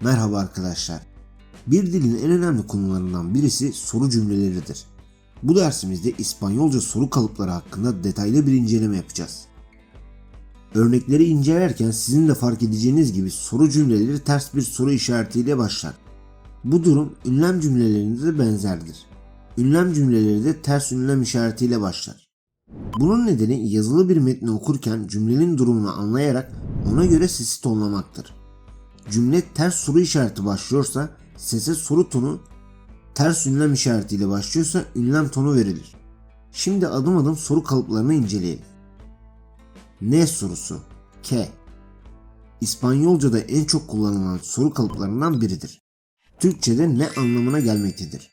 Merhaba arkadaşlar. Bir dilin en önemli konularından birisi soru cümleleridir. Bu dersimizde İspanyolca soru kalıpları hakkında detaylı bir inceleme yapacağız. Örnekleri incelerken sizin de fark edeceğiniz gibi soru cümleleri ters bir soru işaretiyle başlar. Bu durum ünlem cümlelerinde de benzerdir. Ünlem cümleleri de ters ünlem işaretiyle başlar. Bunun nedeni yazılı bir metni okurken cümlenin durumunu anlayarak ona göre sesi tonlamaktır. Cümle ters soru işareti başlıyorsa sese soru tonu, ters ünlem işaretiyle başlıyorsa ünlem tonu verilir. Şimdi adım adım soru kalıplarını inceleyelim. Ne sorusu? K. İspanyolca'da en çok kullanılan soru kalıplarından biridir. Türkçe'de ne anlamına gelmektedir?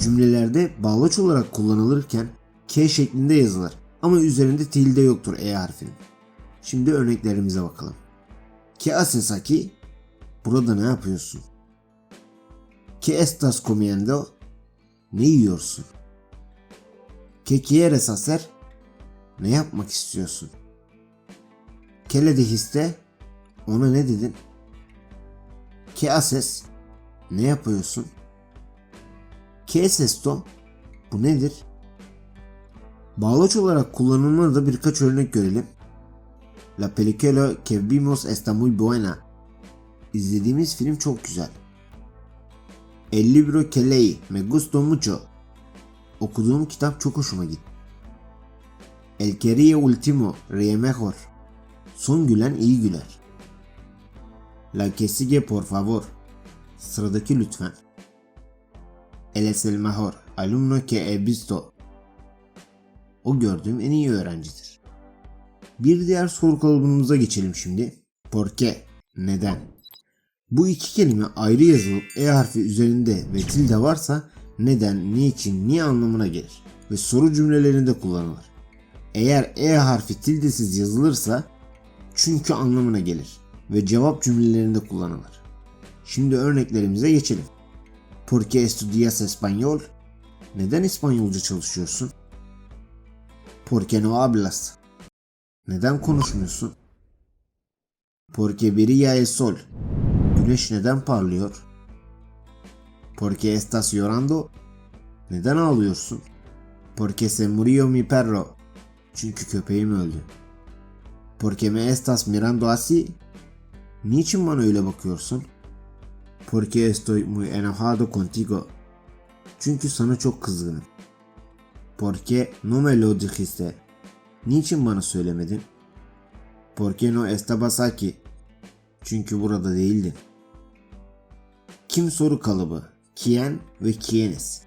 Cümlelerde bağlaç olarak kullanılırken K şeklinde yazılır ama üzerinde tilde yoktur E harfinin. Şimdi örneklerimize bakalım. ¿Qué haces aquí? Burada ne yapıyorsun? ¿Qué estás comiendo? Ne yiyorsun? ¿Qué quieres hacer? Ne yapmak istiyorsun? ¿Qué le dijiste? Ona ne dedin? ¿Qué haces? Ne yapıyorsun? ¿Qué es esto? Bu nedir? Bağlaç olarak kullanımına da birkaç örnek görelim. La película que vimos está muy buena. İzlediğimiz film çok güzel. El libro que leí me gustó mucho. Okuduğum kitap çok hoşuma gitti. El que ríe último ríe mejor. Son gülen iyi güler. La que sigue por favor. Sıradaki lütfen. Él es el mejor alumno que he visto. O gördüğüm en iyi öğrencidir. Bir diğer soru kalıbımıza geçelim şimdi. ¿Por qué? Neden? Bu iki kelime ayrı yazılıp E harfi üzerinde ve tilde varsa neden, niçin, niye anlamına gelir ve soru cümlelerinde kullanılır. Eğer E harfi tildesiz yazılırsa çünkü anlamına gelir ve cevap cümlelerinde kullanılır. Şimdi örneklerimize geçelim. ¿Por qué estudias español? Neden İspanyolca çalışıyorsun? ¿Por qué no hablas? Neden konuşmuyorsun? ¿Por qué brilla el sol? Güneş neden parlıyor? ¿Por qué estás llorando? Neden ağlıyorsun? Porque se murió mi perro. Çünkü köpeğim öldü. Porque me estás mirando así? Niçin bana öyle bakıyorsun? Porque estoy muy enojado contigo. Çünkü sana çok kızgınım. Porque no me lo dijiste? Niçin bana söylemedin? Porque no estabas aquí? Çünkü burada değildin. Kim soru kalıbı, quién ve quiénes.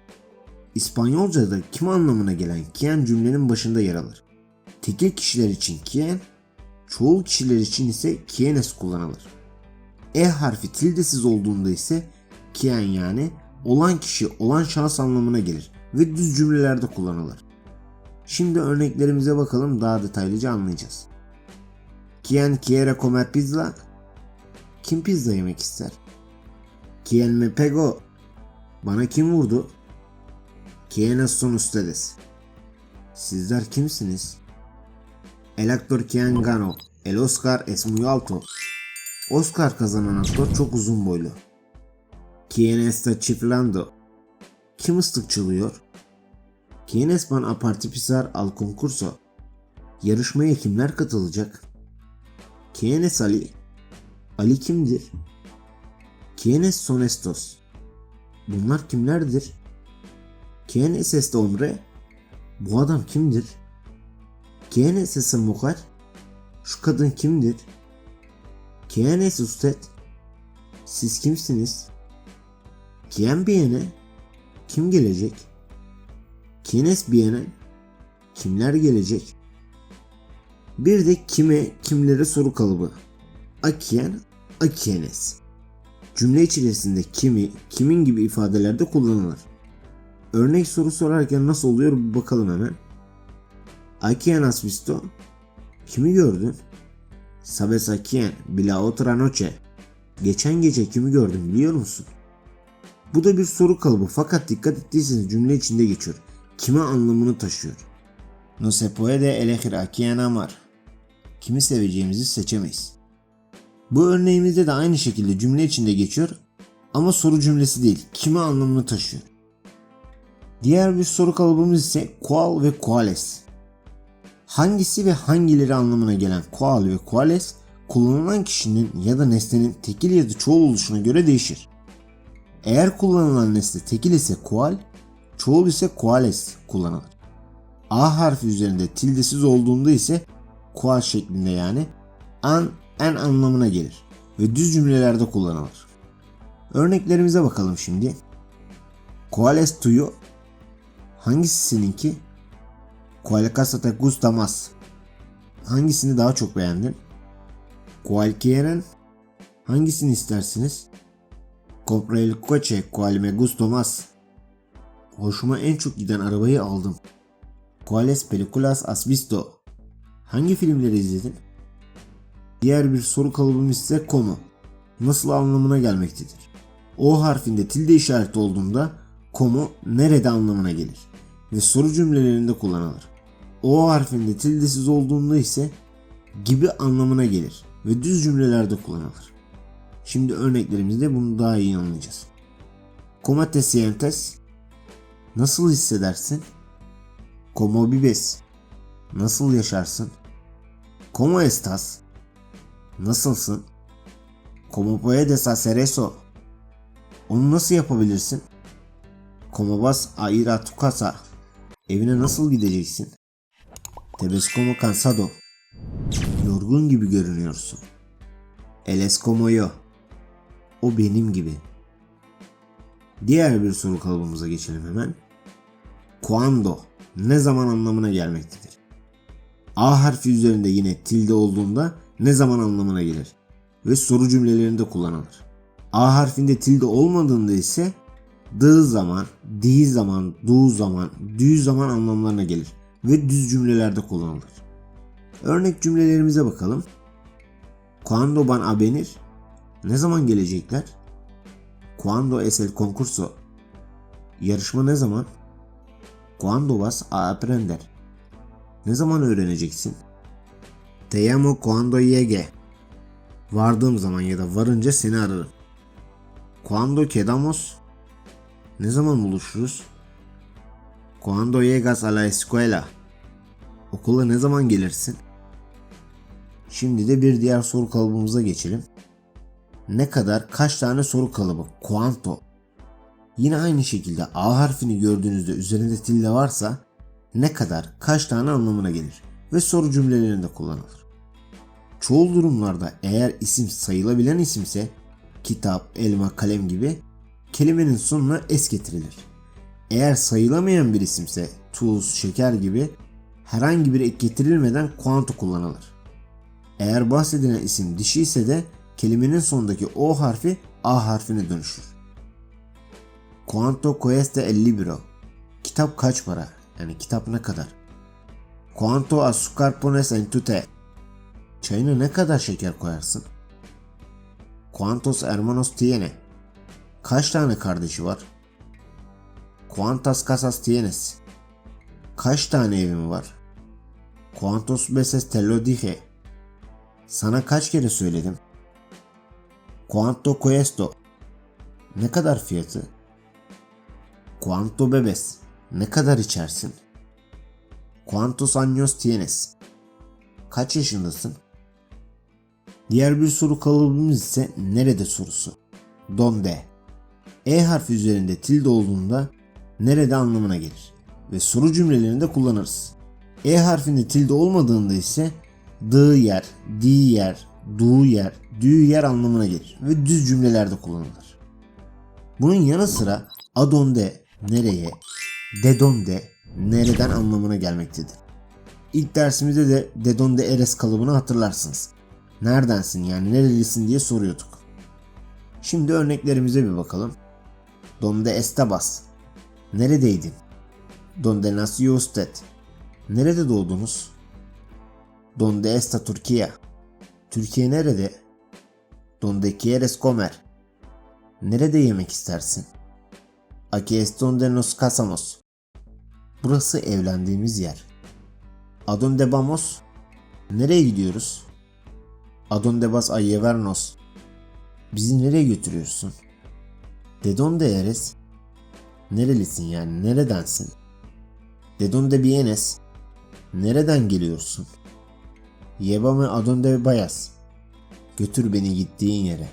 İspanyolca'da kim anlamına gelen quién cümlenin başında yer alır. Tekil kişiler için quién, çoğul kişiler için ise quiénes kullanılır. E harfi tildesiz olduğunda ise quién yani olan kişi, olan şahıs anlamına gelir ve düz cümlelerde kullanılır. Şimdi örneklerimize bakalım daha detaylıca anlayacağız. ¿Quién quiere comer pizza? Kim pizza yemek ister? ¿Quién me pegó? Bana kim vurdu? ¿Quiénes son ustedes? Sizler kimsiniz? El actor quien ganó el Oscar es muy alto. Oscar kazanan aktör çok uzun boylu. ¿Quién está chiflando? Kim ıslık çalıyor? ¿Quiénes van a participar al concurso? Yarışmaya kimler katılacak? ¿Quién Ali? Ali kimdir? ¿Quiénes son estos? Bunlar kimlerdir? ¿Quién es este hombre? Bu adam kimdir? ¿Quién es esa mujer? Şu kadın kimdir? ¿Quién es usted? Siz kimsiniz? ¿Quién viene? Kim gelecek? ¿Quiénes vienen? Kimler gelecek? Bir de kime, kimlere soru kalıbı. A quién, a quiénes. Cümle içerisinde kimi, kimin gibi ifadelerde kullanılır. Örnek soru sorarken nasıl oluyor bir bakalım hemen. ¿A quién has visto? Kimi gördün? ¿Sabes a quién? La otra noche. Geçen gece kimi gördün biliyor musun? Bu da bir soru kalıbı fakat dikkat ettiyseniz cümle içinde geçiyor. Kime anlamını taşıyor. No se puede elegir a quién amar. Kimi seveceğimizi seçemeyiz. Bu örneğimizde de aynı şekilde cümle içinde geçiyor ama soru cümlesi değil, kimi anlamını taşıyor. Diğer bir soru kalıbımız ise qual ve quales. Hangisi ve hangileri anlamına gelen qual ve quales kullanılan kişinin ya da nesnenin tekil ya da çoğul oluşuna göre değişir. Eğer kullanılan nesne tekil ise qual, çoğul ise quales kullanılır. A harfi üzerinde tildesiz olduğunda ise qual şeklinde yani an en anlamına gelir ve düz cümlelerde kullanılır. Örneklerimize bakalım şimdi. Quales tuyo? Hangisi seninki? Qual casa te gusta más? Hangisini daha çok beğendin? Qual quieren? Hangisini istersiniz? Compré el coche cual me gustó más. Hoşuma en çok giden arabayı aldım. ¿Cuáles películas has visto? Hangi filmleri izledin? Diğer bir soru kalıbımız ise konu. Nasıl anlamına gelmektedir. O harfinde tilde işareti olduğunda komu nerede anlamına gelir ve soru cümlelerinde kullanılır. O harfinde tildesiz olduğunda ise gibi anlamına gelir ve düz cümlelerde kullanılır. Şimdi örneklerimizde bunu daha iyi anlayacağız. Como te sientes? Nasıl hissedersin? Como vives? Nasıl yaşarsın? Como estás? Nasılsın? Como puedes hacer eso? Onu nasıl yapabilirsin? Como vas a ir a tu casa? Evine nasıl gideceksin? Te ves como cansado. Yorgun gibi görünüyorsun. Él es como yo. O benim gibi. Diğer bir soru kalıbımıza geçelim hemen. Cuando ne zaman anlamına gelmektedir. A harfi üzerinde yine tilde olduğunda ne zaman anlamına gelir ve soru cümlelerinde kullanılır. A harfinde tilde olmadığında ise dığı zaman, di zaman, du zaman, dü zaman anlamlarına gelir ve düz cümlelerde kullanılır. Örnek cümlelerimize bakalım. Cuando van a? Ne zaman gelecekler? Cuando es el concurso? Yarışma ne zaman? Cuando vas a aprender? Ne zaman öğreneceksin? Te llamo cuando llegue. Vardığım zaman ya da varınca seni ararım. Cuando quedamos? Ne zaman buluşuruz? Cuando llegas a la escuela? Okula ne zaman gelirsin? Şimdi de bir diğer soru kalıbımıza geçelim. Ne kadar kaç tane soru kalıbı? Quanto. Yine aynı şekilde A harfini gördüğünüzde üzerinde tilde varsa ne kadar kaç tane anlamına gelir ve soru cümlelerinde kullanılır. Çoğu durumlarda eğer isim sayılabilen isimse kitap, elma, kalem gibi kelimenin sonuna es getirilir. Eğer sayılamayan bir isimse tuz, şeker gibi herhangi bir ek getirilmeden kuanto kullanılır. Eğer bahsedilen isim dişi ise de kelimenin sonundaki O harfi A harfine dönüşür. Cuanto cuesta el libro? Kitap kaç para? Yani kitap ne kadar? Cuanto azúcar pones en tu té? Çayına ne kadar şeker koyarsın? Cuantos hermanos tiene? Kaç tane kardeşi var? Cuantas casas tienes? Kaç tane evin var? Cuantos veces te lo dije? Sana kaç kere söyledim? Cuanto cuesto? Ne kadar fiyatı? Cuanto bebes? Ne kadar içersin? Cuantos años tienes? Kaç yaşındasın? Diğer bir soru kalıbımız ise nerede sorusu. Donde? E harfi üzerinde tilde olduğunda nerede anlamına gelir ve soru cümlelerinde kullanırız. E harfinde tilde olmadığında ise dığı yer, di yer,duğu yer, düğü yer anlamına gelir ve düz cümlelerde kullanılır. Bunun yanı sıra adonde nereye, dedonde nereden anlamına gelmektedir. İlk dersimizde de dedonde eres kalıbını hatırlarsınız. Neredensin yani nerelisin diye soruyorduk. Şimdi örneklerimize bir bakalım. Donde estabas? Neredeydin? Donde nació usted? Nerede doğdunuz? Donde está Turquía? Türkiye nerede? Donde quieres comer? Nerede yemek istersin? Aquí es donde nos casamos. Burası evlendiğimiz yer. A donde vamos? Nereye gidiyoruz? Adonde vas a llevarnos? Bizi nereye götürüyorsun? De donde eres? Nerelisin yani? Neredensin? De donde vienes? Nereden geliyorsun? Llévame a donde vayas. Götür beni gittiğin yere.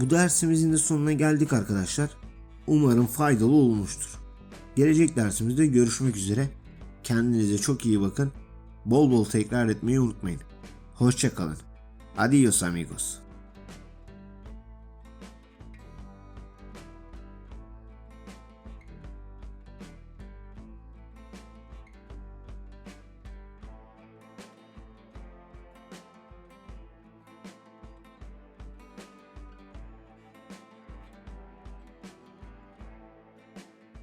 Bu dersimizin de sonuna geldik arkadaşlar. Umarım faydalı olmuştur. Gelecek dersimizde görüşmek üzere. Kendinize çok iyi bakın. Bol bol tekrar etmeyi unutmayın. Hoşçakalın. Adios amigos.